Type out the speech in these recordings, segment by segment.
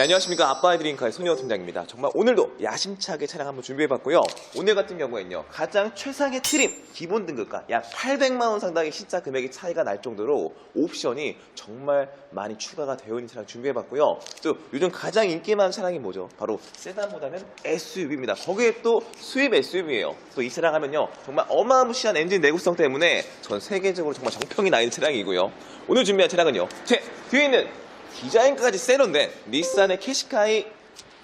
네, 안녕하십니까. 드림카의 손혜원 팀장입니다. 정말 오늘도 야심차게 차량 한번 준비해봤고요. 오늘 같은 경우에는요, 가장 최상의 트림, 기본 등급과 약 800만원 상당의 신차 금액이 차이가 날 정도로 옵션이 정말 많이 추가가 되어 있는 차량 준비해봤고요. 또 요즘 가장 인기 많은 차량이 뭐죠? 바로 세단보다는 SUV입니다. 거기에 또 수입 SUV예요. 또 이 차량 하면요, 정말 어마무시한 엔진 내구성 때문에 전 세계적으로 정말 정평이 나 있는 차량이고요. 오늘 준비한 차량은요, 제 뒤에 있는 디자인까지 세련된 닛산의 캐시카이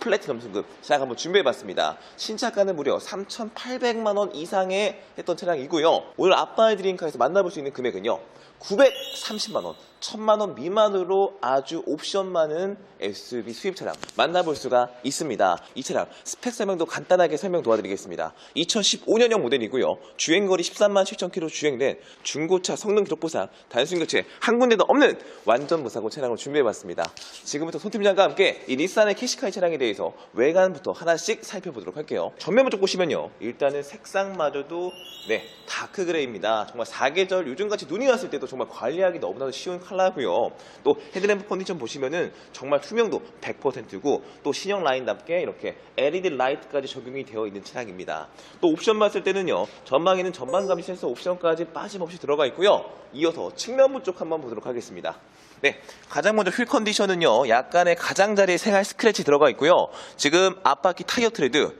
플래티넘 승급 차량 한번 준비해봤습니다. 신차가는 무려 3,800만 원 이상의 했던 차량이고요. 오늘 아빠의 드림카에서 만나볼 수 있는 금액은요. 930만 원, 1000만 원 미만으로 아주 옵션 많은 SUV 수입 차량 만나볼 수가 있습니다. 이 차량 스펙 설명도 간단하게 설명 도와드리겠습니다. 2015년형 모델이고요. 주행거리 13만 7천 킬로 주행된 중고차 성능 기록 보상 단순 교체 한 군데도 없는 완전 무사고 차량을 준비해봤습니다. 지금부터 손 팀장과 함께 이 닛산의 캐시카이 차량에 대해서 외관부터 하나씩 살펴보도록 할게요. 전면부 쪽 보시면요. 일단은 색상마저도 네 다크 그레이입니다. 정말 사계절 요즘같이 눈이 왔을 때도 정말 관리하기 너무나도 쉬운 컬러고요. 또 헤드램프 컨디션 보시면은 정말 투명도 100%고 또 신형 라인답게 이렇게 LED 라이트까지 적용이 되어 있는 차량입니다. 또 옵션 봤을 때는요. 전방에는 전방 감지 센서 옵션까지 빠짐없이 들어가 있고요. 이어서 측면부 쪽 한번 보도록 하겠습니다. 네, 가장 먼저 휠 컨디션은요. 약간의 가장자리에 생활 스크래치 들어가 있고요. 지금 앞바퀴 타이어 트레드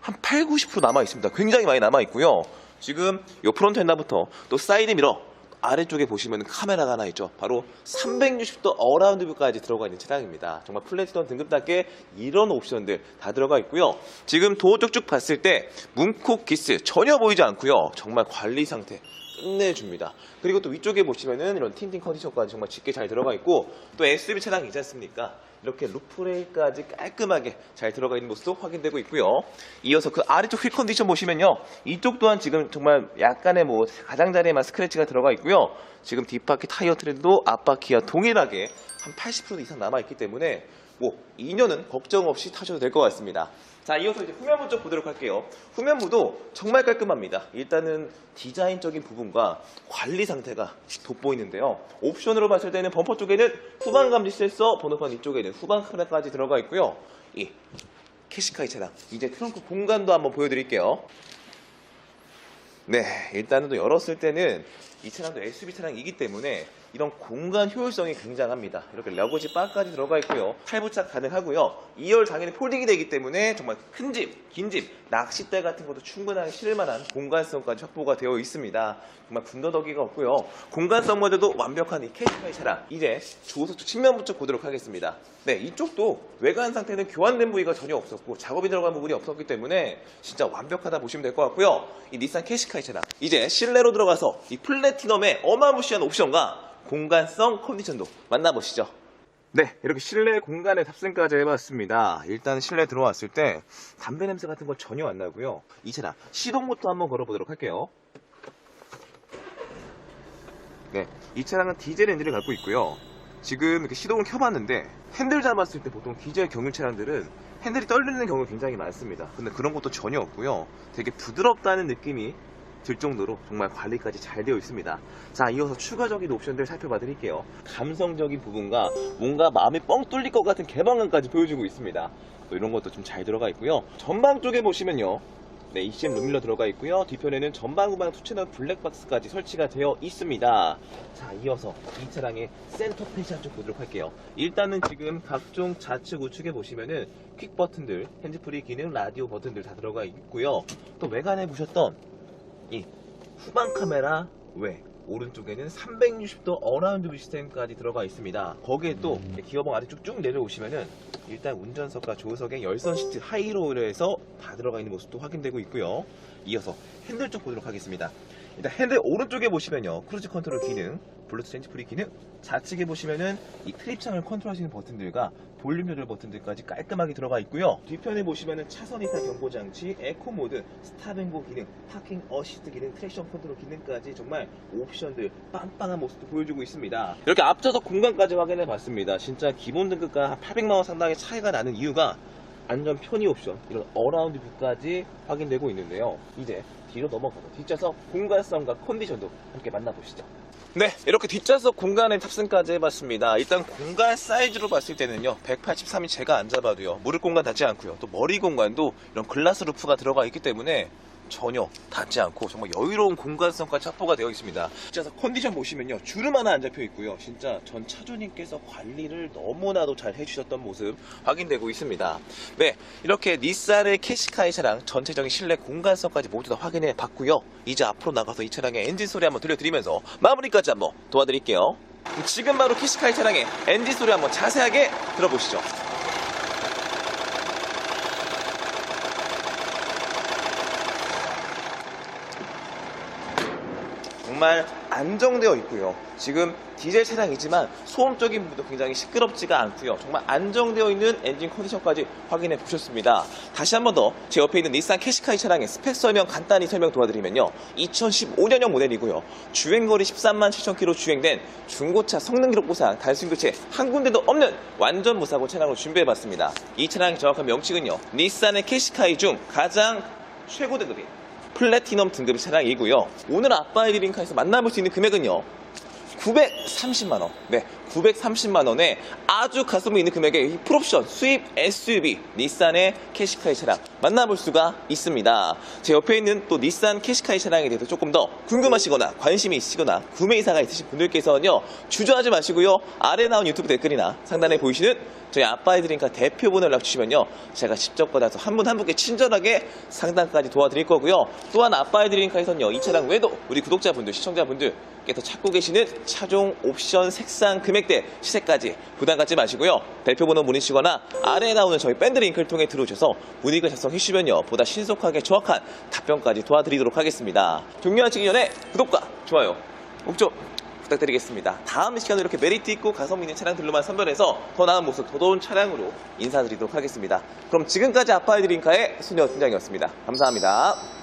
한 8, 90% 남아 있습니다. 굉장히 많이 남아 있고요. 지금 요 프론트 엔다부터 또 사이드 미러 아래쪽에 보시면 카메라가 하나 있죠. 바로 360도 어라운드 뷰까지 들어가 있는 차량입니다. 정말 플래티넘 등급답게 이런 옵션들 다 들어가 있고요. 지금 도어 쪽쭉 봤을 때 문콕 기스 전혀 보이지 않고요. 정말 관리 상태 끝내줍니다. 그리고 또 위쪽에 보시면은 이런 틴팅 컨디션까지 정말 짙게 잘 들어가 있고 또 SUV 차량이지 않습니까? 이렇게 루프레일까지 깔끔하게 잘 들어가 있는 모습도 확인되고 있고요. 이어서 그 아래쪽 휠 컨디션 보시면요. 이쪽 또한 지금 정말 약간의 뭐 가장자리에만 스크래치가 들어가 있고요. 지금 뒷바퀴 타이어 트레드도 앞바퀴와 동일하게 한 80% 이상 남아있기 때문에 뭐 2년은 걱정 없이 타셔도 될 것 같습니다. 자, 이어서 이제 후면부 쪽 보도록 할게요. 후면부도 정말 깔끔합니다. 일단은 디자인적인 부분과 관리 상태가 돋보이는데요. 옵션으로 봤을 때는 범퍼 쪽에는 후방 감지 센서, 번호판 이쪽에는 후방 카메라까지 들어가 있고요. 이 캐시카이 차량, 이제 트렁크 공간도 한번 보여드릴게요. 네, 일단은 또 열었을 때는 이 차량도 SUV 차량이기 때문에 이런 공간 효율성이 굉장합니다. 이렇게 러거지 바까지 들어가 있고요. 탈부착 가능하고요. 2열 당연히 폴딩이 되기 때문에 정말 큰 집, 긴 집, 낚싯대 같은 것도 충분하게 실을 만한 공간성까지 확보가 되어 있습니다. 정말 군더더기가 없고요. 공간성 모드도 완벽한 이 캐시파이 차량. 이제 조수쪽 측면부터 보도록 하겠습니다. 네, 이쪽도 외관 상태는 교환된 부위가 전혀 없었고 작업이 들어간 부분이 없었기 때문에 진짜 완벽하다 보시면 될 것 같고요. 이 닛산 캐시카이 차량. 이제 실내로 들어가서 이 플래티넘의 어마무시한 옵션과 공간성 컨디션도 만나보시죠. 네, 이렇게 실내 공간에 탑승까지 해봤습니다. 일단 실내 들어왔을 때 담배 냄새 같은 거 전혀 안 나고요. 이 차량 시동부터 한번 걸어보도록 할게요. 네, 이 차량은 디젤 엔진을 갖고 있고요. 지금 이렇게 시동을 켜봤는데 핸들 잡았을 때 보통 디젤 경유 차량들은 핸들이 떨리는 경우가 굉장히 많습니다. 근데 그런 것도 전혀 없고요. 되게 부드럽다는 느낌이 들 정도로 정말 관리까지 잘 되어 있습니다. 자, 이어서 추가적인 옵션들 살펴봐 드릴게요. 감성적인 부분과 뭔가 마음이 뻥 뚫릴 것 같은 개방감까지 보여주고 있습니다. 또 이런 것도 좀 잘 들어가 있고요. 전방 쪽에 보시면요. 네, ECM 룸밀러 들어가 있고요. 뒤편에는 전방 후방 투채널 블랙박스까지 설치가 되어 있습니다. 자, 이어서 이 차량의 센터 패션 쪽 보도록 할게요. 일단은 지금 각종 좌측 우측에 보시면은 퀵 버튼들, 핸즈프리 기능, 라디오 버튼들 다 들어가 있고요. 또 외관에 보셨던 이 후방 카메라 외 오른쪽에는 360도 어라운드 뷰 시스템까지 들어가 있습니다. 거기에 또 기어봉 아래쪽 쭉 내려오시면은 일단 운전석과 조수석에 열선 시트 하이로우를 해서 다 들어가 있는 모습도 확인되고 있고요. 이어서 핸들 쪽 보도록 하겠습니다. 일단 핸들 오른쪽에 보시면요. 크루즈 컨트롤 기능, 블루투스 핸즈프리 기능, 좌측에 보시면은 이 트립창을 컨트롤할 수 있는 버튼들과 볼륨 조절 버튼들까지 깔끔하게 들어가 있고요. 뒤편에 보시면은 차선 이탈 경고 장치, 에코 모드, 스탑앤고 기능, 파킹 어시스트 기능, 트랙션 컨트롤 기능까지 정말 옵션들 빵빵한 모습도 보여주고 있습니다. 이렇게 앞좌석 공간까지 확인해 봤습니다. 진짜 기본 등급과 한 800만 원 상당의 차이가 나는 이유가 안전 편의 옵션, 이런 어라운드 뷰까지 확인되고 있는데요. 이제 뒤로 넘어가서 뒷좌석 공간성과 컨디션도 함께 만나보시죠. 네, 이렇게 뒷좌석 공간의 탑승까지 해봤습니다. 일단 공간 사이즈로 봤을 때는요, 183이 제가 앉아봐도요, 무릎 공간 닿지 않고요, 또 머리 공간도 이런 글라스 루프가 들어가 있기 때문에 전혀 닿지 않고 정말 여유로운 공간성까지 확보가 되어 있습니다. 뒷좌석 컨디션 보시면요, 주름 하나 안 잡혀 있고요, 진짜 전 차주님께서 관리를 너무나도 잘 해주셨던 모습 확인되고 있습니다. 네, 이렇게 닛산의 캐시카이 차량 전체적인 실내 공간성까지 모두 다 확인해 봤고요. 이제 앞으로 나가서 이 차량의 엔진 소리 한번 들려드리면서 마무리까지 한번 도와드릴게요. 지금 바로 캐시카이 차량의 엔진 소리 한번 자세하게 들어보시죠. 정말 안정되어 있고요. 지금 디젤 차량이지만 소음적인 부분도 굉장히 시끄럽지가 않고요. 정말 안정되어 있는 엔진 컨디션까지 확인해 보셨습니다. 다시 한 번 더 제 옆에 있는 닛산 캐시카이 차량의 스펙 설명 간단히 설명 도와드리면요. 2015년형 모델이고요. 주행거리 13만 7천 킬로 주행된 중고차 성능 기록 보상 단순 교체 한 군데도 없는 완전 무사고 차량으로 준비해 봤습니다. 이 차량의 정확한 명칭은요. 닛산의 캐시카이 중 가장 최고 등급인 플래티넘 등급 차량이고요. 오늘 아빠의 드림카에서 만나볼 수 있는 금액은요. 930만원. 네, 930만 원에 아주 가성비 있는 금액의 이 풀옵션 수입 SUV 닛산의 캐시카이 차량 만나볼 수가 있습니다. 제 옆에 있는 또 닛산 캐시카이 차량에 대해서 조금 더 궁금하시거나 관심이 있으시거나 구매 의사가 있으신 분들께서는요. 주저하지 마시고요. 아래 나온 유튜브 댓글이나 상단에 보이시는 저희 아빠의 드림카 대표번호 연락 주시면요. 제가 직접 받아서 한 분 한 분께 친절하게 상담까지 도와드릴 거고요. 또한 아빠의 드림카에서는요. 이 차량 외에도 우리 구독자분들, 시청자분들께서 찾고 계시는 차종 옵션 색상 금액 대 시세까지 부담 갖지 마시고요. 대표번호 문의시거나 아래에 나오는 저희 밴드 링크를 통해 들어오셔서 문의가 작성 해 주시면요. 보다 신속하게 정확한 답변까지 도와드리도록 하겠습니다. 종료하시기 전에 구독과 좋아요 꼭 좀 부탁드리겠습니다. 다음 시간에 이렇게 메리트 있고 가성비 있는 차량들로만 선별해서 더 나은 모습, 더 좋은 차량으로 인사드리도록 하겠습니다. 그럼 지금까지 아빠의 드림카의 소녀 팀장이었습니다. 감사합니다.